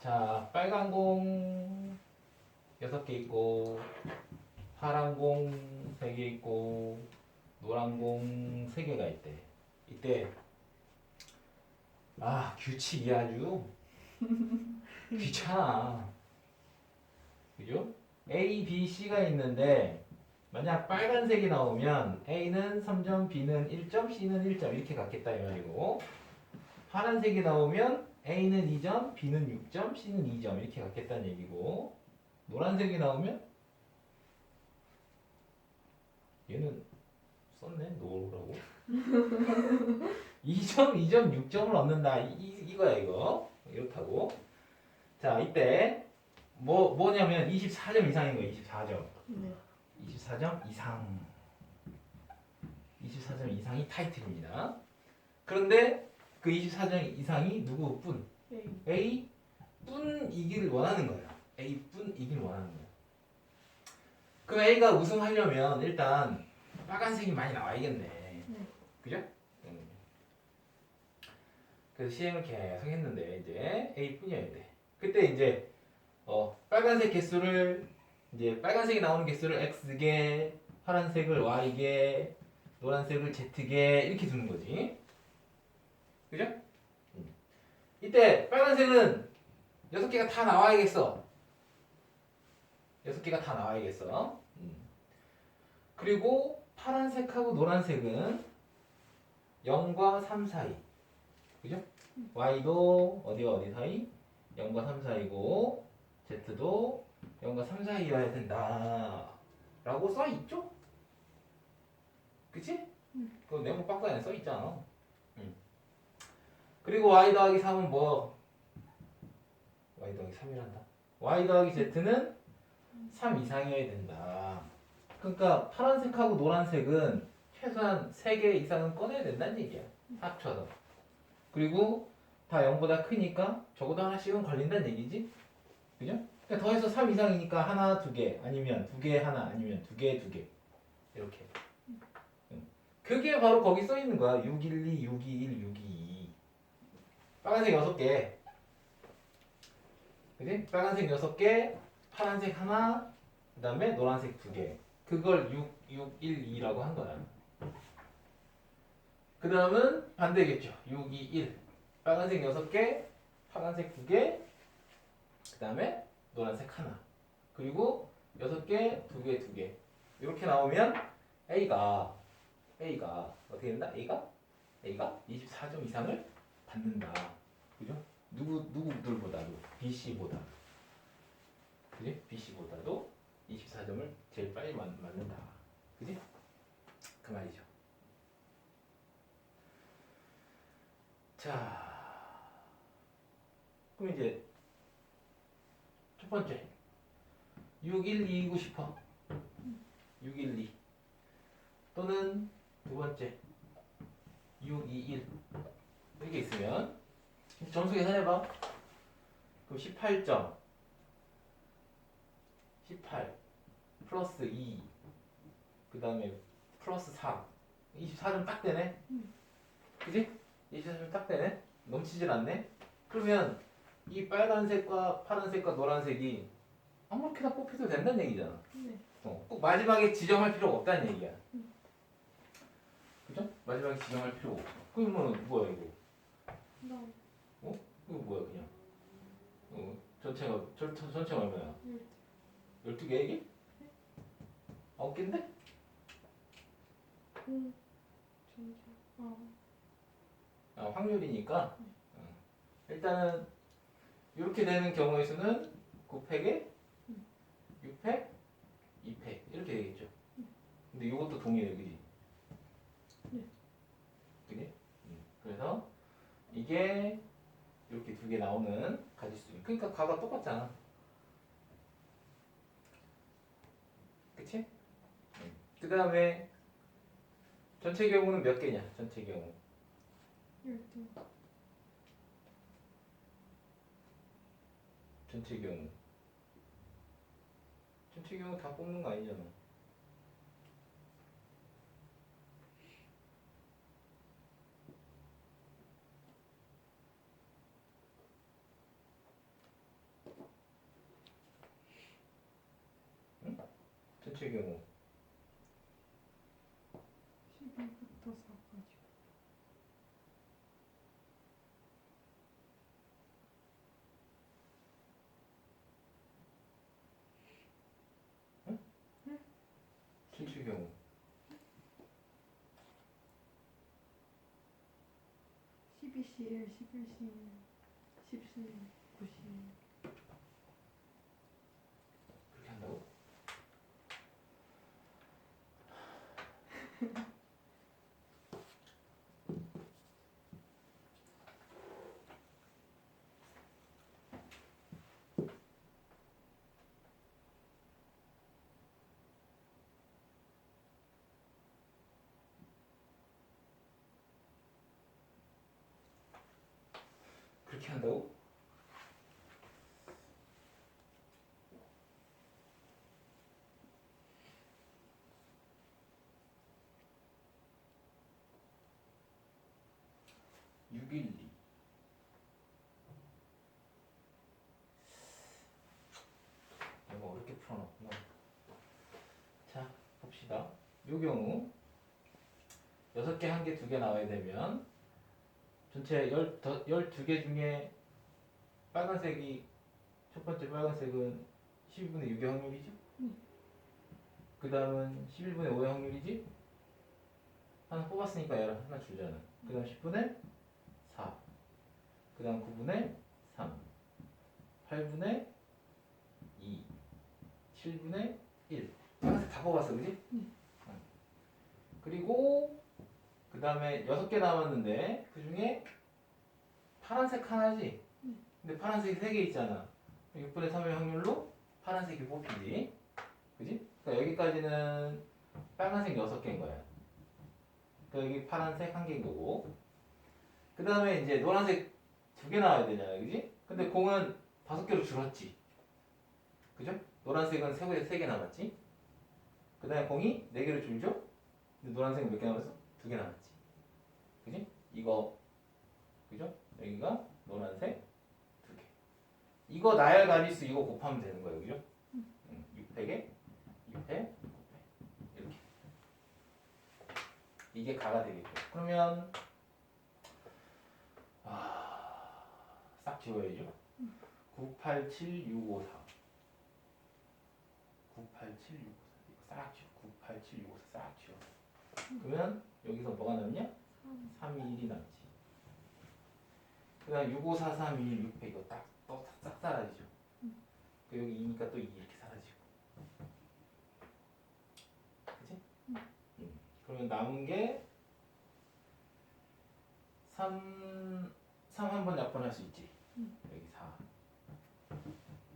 자, 빨간 공 여섯 개 있고, 파란 공 세 개 있고, 노란 공 세 개가 있대. 이때 아 규칙이 아주 귀찮아. 그죠? A, B, C가 있는데 만약 빨간색이 나오면 A는 3점, B는 1점, C는 1점 이렇게 갖겠다 이 말이고 파란색이 나오면 A는 2점, B는 6점, C는 2점 이렇게 갖겠다는 얘기고 노란색이 나오면 얘는 썼네 노라고. 2점, 2점, 6점을 얻는다. 이, 이- 이거야 이거. 이렇다고. 자 이때 뭐 뭐냐면 24점 이상인 거야 24점. 네. 24점 이상. 24점 이상이 타이틀입니다. 그런데 그 24점 이상이 누구뿐? A. A 뿐이길 원하는 거예요. A 뿐이길 원하는 거예요. 그럼 A가 우승하려면 일단 빨간색이 많이 나와야겠네. 네. 그죠? 음. 그래서 시행을 계속 했는데 이제 A 뿐이어야 돼. 그때 이제 어, 빨간색 개수를 이제 빨간색이 나오는 개수를 X개, 파란색을 Y개, 노란색을 Z개 이렇게 두는 거지. 그죠? 음. 이때 빨간색은 여섯 개가 다 나와야겠어. 여섯 개가 다 나와야겠어. 음. 그리고 파란색하고 노란색은 0과 3 사이. 그죠? Y도 어디와 어디 사이? 0과 3 사이고 Z도 0과 3 사이여야 된다. 라고 써 있죠? 그치? 그 네모 박스 안에 써 있잖아. 응. 그리고 Y 더하기 3은 뭐? Y 더하기 3이란다. Y 더하기 Z는 3 이상이어야 된다. 그러니까 파란색하고 노란색은 최소한 3개 이상은 꺼내야 된다는 얘기야. 합쳐서. 그리고 다 0보다 크니까 적어도 하나씩은 걸린다는 얘기지. 그죠? 그러니까 더해서 3 이상이니까 하나, 두 개, 아니면 두 개, 하나, 아니면 두 개, 두 개. 이렇게. 응. 그게 바로 거기 써 있는 거야. 612, 621, 622. 빨간색 6개. 그지? 빨간색 6개, 파란색 하나, 그 다음에 노란색 두 개. 그걸 6, 6, 1, 2라고 한 거야. 그 다음은 반대겠죠. 6, 2, 1. 빨간색 6개, 파란색 2개, 그 다음에 노란색 하나. 그리고 6개, 2개, 2개. 이렇게 나오면 A가, A가 어떻게 된다? A가? A가 24점 이상을 받는다. 그죠? 누구, 누구들보다도, BC보다. 그지? BC보다도 24점을 제일 빨리 맞, 맞는다. 그지? 그 말이죠. 자, 그럼 이제 첫 번째 612이고 싶어. 612 또는 두 번째 621 이렇게 있으면 점수 계산해봐. 그럼 18점. 18 플러스 2 그 다음에 플러스 4 24점 딱 되네. 그지? 24점 딱 되네. 넘치질 않네. 그러면 이 빨간색과 파란색과 노란색이 아무렇게나 뽑혀도 된다는 얘기잖아. 네. 어, 꼭 마지막에 지정할 필요가 없다는 얘기야. 그죠? 마지막에 지정할 필요 없어. 그러면 뭐야 이거 나 이거 뭐야 그냥 어, 전체가 전, 전- 전체가 얼마야? 음. 12개 얘기? 9개인데? 음. 진짜. 아. 아, 확률이니까 어. 일단은 이렇게 되는 경우의 수는 9팩에 6팩, 2팩 이렇게 되겠죠 근데 이것도 동일해 그지? 네. 그지? 음. 그래서 이게 이렇게 두 개 나오는 가지수 그러니까 가가 똑같잖아. 그치? 그 다음에 전체 경우는 몇 개냐? 전체 경우. 열두. 전체 경우. 전체 경우 다 뽑는 거 아니잖아 전체 경우 12부터 4까지. 전체 경우 12C1, 11C1, 10C1, 9C1. 그렇게 한다고? 그렇게 한다고? 육일이 너무 어렵게 풀어놨구나. 자, 봅시다. 요 경우 여섯 개, 한 개, 두 개 나와야 되면 전체 열, 더, 12개 중에 빨간색이 첫 번째 빨간색은 12분의 6의 확률이죠? 음. 그 다음은 11분의 5의 확률이지? 하나 뽑았으니까 얘를 하나 줄잖아. 그 다음 10분의 4. 그 다음 9분의 3. 8분의 2. 7분의 1. 빨간색 다 뽑았어, 그지? 음. 응. 그리고 그 다음에 6개 남았는데 그 중에 파란색 하나지? 음. 근데 파란색이 3개 있잖아. 6분의 3의 확률로 파란색이 뽑히지. 그지? 그러니까 여기까지는 빨간색 6개인 거야. 그러니까 여기 파란색 한 개인 거고. 그 다음에 이제 노란색 두 개 나와야 되잖아. 그지? 근데 공은 다섯 개로 줄었지. 그죠? 노란색은 세 개, 세개 남았지. 그 다음에 공이 네 개로 줄죠? 근데 노란색은 몇 개 남았어? 두 개 남았지. 이거, 그죠? 여기가 노란색 두 개. 이거 나열 가지수 이거 곱하면 되는 거예요. 그죠? 응, 600에 600, 900. 이렇게. 이게 가가 되겠죠. 그러면, 아, 싹 지워야죠. 987654. 987654. 이거 싹 지워. 987654싹 지워. 그러면 여기서 뭐가 남냐? 3. 3이 1이 남지. 그 다음 65432 600 이거 딱또싹 사라지죠. 그 여기 2니까 또 2 이렇게 사라지고. 그치? 음. 그러면 남은 게 3, 3 한 번 약분할 수 있지. 음. 여기 4.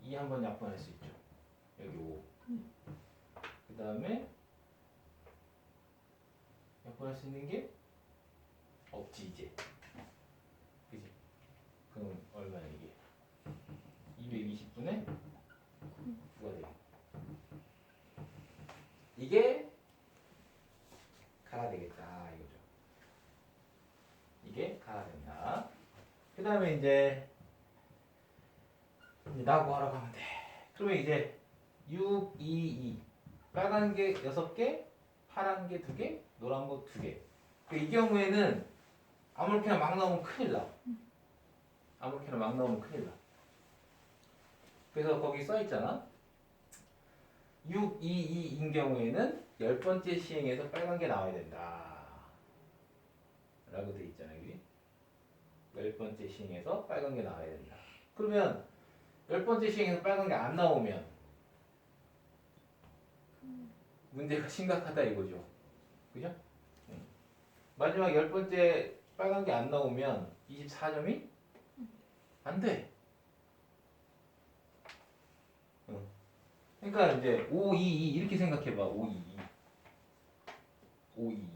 2 한 번 약분할 수 있죠. 여기 5. 음. 그 다음에 약분할 수 있는 게 없지 이제. 그지? 그럼 얼마야 이게? 220분의 9가 돼. 이게 가가 되겠다 이거죠. 이게 가가 된다. 그 다음에 이제 이제 나 구하라고 하면 돼. 그러면 이제 6, 2, 2 빨간 게 6개, 파란 게 2개, 노란 거 2개. 그이 경우에는 아무렇게나 막 나오면 큰일 나. 아무렇게나 막 나오면 큰일 나. 그래서 거기 써 있잖아. 6, 2, 2인 경우에는 열 번째 시행에서 빨간 게 나와야 된다. 라고 돼 있잖아, 여기. 열 번째 시행에서 빨간 게 나와야 된다. 그러면 열 번째 시행에서 빨간 게 안 나오면 문제가 심각하다 이거죠. 그죠? 응. 마지막 열 번째 빨간 게 안 나오면 24점이 안 돼. 응. 그러니까 이제 5, 2, 2 이렇게 생각해 봐. 5, 2, 2. 5, 2, 2.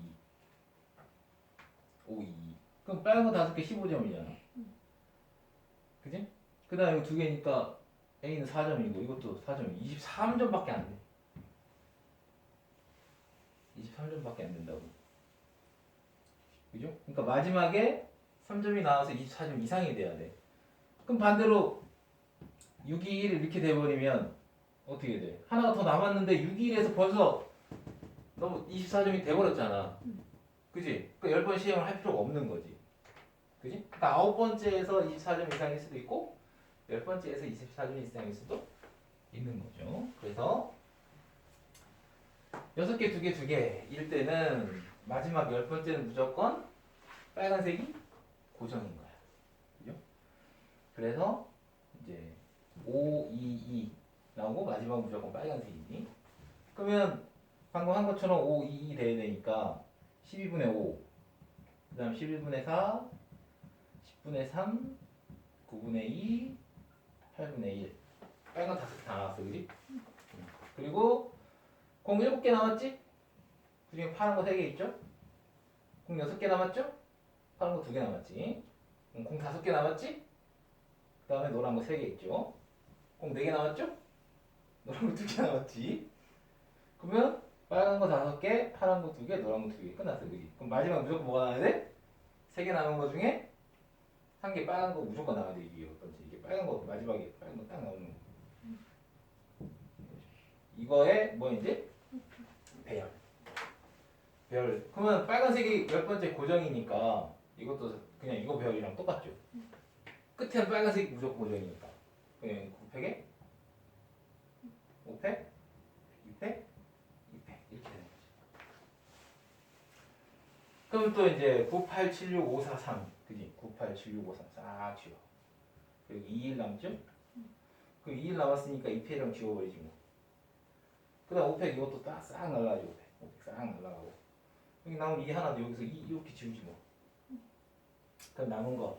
5, 2, 2. 그럼 빨간 거 다섯 개 15점이잖아. 그지? 그 다음에 두 개니까 A는 4점이고 이것도 4점. 23점밖에 안 돼. 23점밖에 안 된다고. 그죠? 그러니까 마지막에 3점이 나와서 24점 이상이 돼야 돼. 그럼 반대로 6, 2, 1 이렇게 돼버리면 어떻게 돼? 하나가 더 남았는데 6일에서 벌써 너무 24점이 돼버렸잖아. 그지? 그 10번 시험을 할 필요가 없는 거지. 그지? 그러니까 아홉 번째에서 24점 이상일 수도 있고 열 번째에서 24점 이상일 수도 있는 거죠. 그래서 여섯 개, 두 개, 두 개일 때는 마지막 열 번째는 무조건 빨간색이 고정인 거야. 그죠? 그래서 이제 5, 2, 2 나오고 마지막 무조건 빨간색이니. 그러면 방금 한 것처럼 5, 2, 2 돼야 되니까 12분의 5, 그 다음 11분의 4, 10분의 3, 9분의 2, 8분의 1. 빨간 다섯 개 다 나왔어, 그지? 그리고 공 7개 남았지? 그 중에 파란 거 3개 있죠? 공 6개 남았죠? 파란 거 2개 남았지? 음, 공 5개 남았지? 그 다음에 노란 거 3개 있죠? 공 4개 남았죠? 노란 거 2개 남았지? 그러면 빨간 거 5개, 파란 거 2개, 노란 거 2개 끝났어, 그지? 그럼 마지막 무조건 뭐가 나와야 돼? 3개 남은 거 중에 한 개 빨간 거 무조건 나와야 돼, 이게 첫 번째. 이게 빨간 거 마지막에 빨간 거 딱 나오는 거. 이거에 뭐 이제 배열. 배열. 그러면 빨간색이 열 번째 고정이니까 이것도 그냥 이거 배열이랑 똑같죠. 끝에는 빨간색이 무조건 고정이니까. 그냥 9팩에 5팩, 2팩, 2팩 이렇게 되는 거지. 그럼 또 이제 9876543 그지? 9876543싹 지워. 그리고 2일 남죠? 그 2일 남았으니까 2팩이랑 지워버리지 뭐. 그 다음 5팩 이것도 딱 싹 날라가죠 5팩 5팩 싹 날라가고 여기 남은 이 하나도 여기서 이, 이렇게 지우지 뭐 그럼 남은 거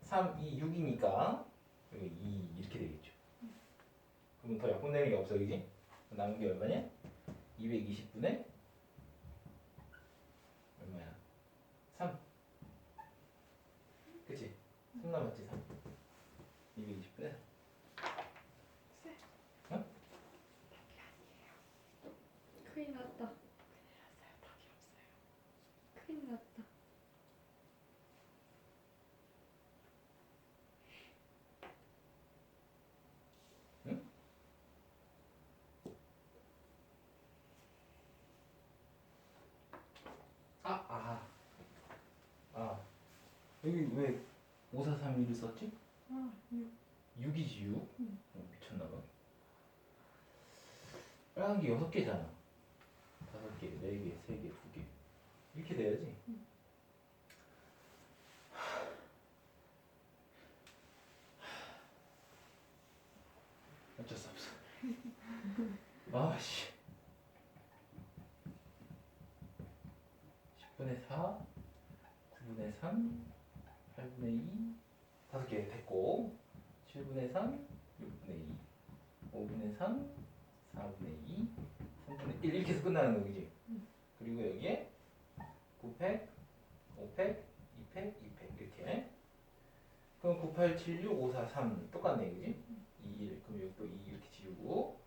3, 2, 6이니까 여기 2 이렇게 되겠죠 그러면 더 약분되는 게 없어 그지? 남은 게 얼마냐? 220분의 얼마야? 3 그치? 3 남았지 3 220분의 큰일 났다. 큰일 났다. 아, 아, 아, 여기 왜 5431을 썼지? 아, 이거 6이지 6? 응. 어, 미쳤나봐. 빨간 게 6개잖아. 5개, 4개, 3개, 2개. 이렇게 돼야지. 어쩔 수 없어. 아씨. 10분의 4, 9분의 3, 8분의 2, 5개 됐고 7분의 3, 6분의 2, 5분의 3, 4분의 2, 3분의 1 이렇게 해서 끝나는 거 그지? 그리고 여기에 9팩, 5팩, 2팩, 2팩 이렇게 그럼 9876, 543 똑같네 그지? 21 그럼 여기 또 2 이렇게 지우고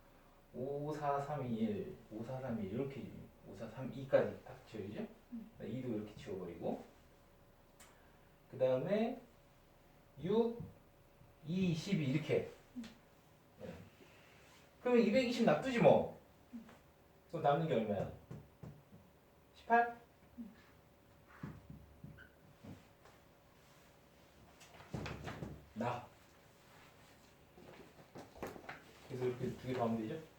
54321, 5431 이렇게 5432까지 딱 지워지죠? 2도 이렇게 지워버리고 그 다음에 6, 2, 12 이렇게 네. 그러면 220 납두지 뭐 그럼 남는 게 얼마야? 18? 나 그래서 이렇게 두개더 하면 되죠?